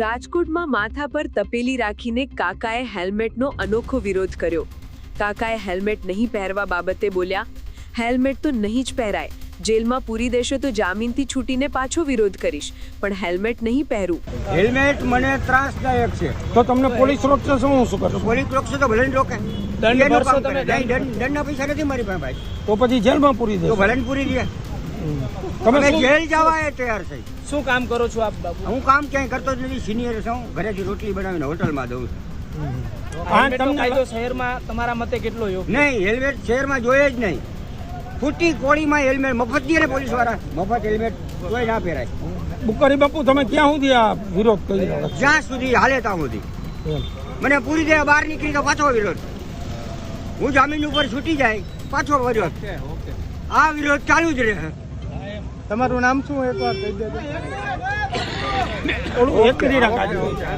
રાજકોટમાં માથા પર તપેલી રાખીને કાકાએ હેલ્મેટનો અનોખો વિરોધ કર્યો. કાકાએ હેલ્મેટ નહીં પહેરવા બાબતે બોલ્યા હેલ્મેટ તો નહીં જ પહેરાય. જેલમાં પૂરી દેશો તો જામીનથી છૂટીને પાછો વિરોધ કરીશ પણ હેલ્મેટ નહીં પહેરું. હેલ્મેટ મને ત્રાસદાયક છે. તો તમને પોલીસ રોકશે શું હું શું કરું? પોલીસ રોકશે તો ભલે રોકે. દંડ ભરશો તમે? દંડના પૈસા નથી મારી પાસે ભાઈ. તો પછી જેલમાં પૂરી તો દેશો. ભલે પૂરી દે. તમે જેલ જવા એ તૈયાર થઈ. શું કામ કરો છો આપ બાબુ? હું કામ ક્યાંય કરતો જ નથી સિનિયર છું. જ રોટલી બનાવીને હોટલમાં દઉં છું. કાયદો શહેરમાં તમારા મતે કેટલો યોગ્ય? નહીં હેલ્મેટ શહેરમાં જોઈએ જ નહીં. ફૂટી કોળીમાં હેલ્મેટ મફત દે ને પોલીસવાળા મફત હેલ્મેટ કોઈ ના પહેરાય. બુકારી બાપુ તમે ક્યાં સુધી આ વિરોધ કરી જ્યાં સુધી હાલે ત્યાં સુધી. મને પૂરી દે બહાર નીકળી તો પાછો વિરોધ. હું જામીન ઉપર છૂટી જાય પાછો વિરોધ. આ વિરોધ ચાલુ જ રહે. તમારું નામ શું એકવાર કહી દેજો એક રાખજો.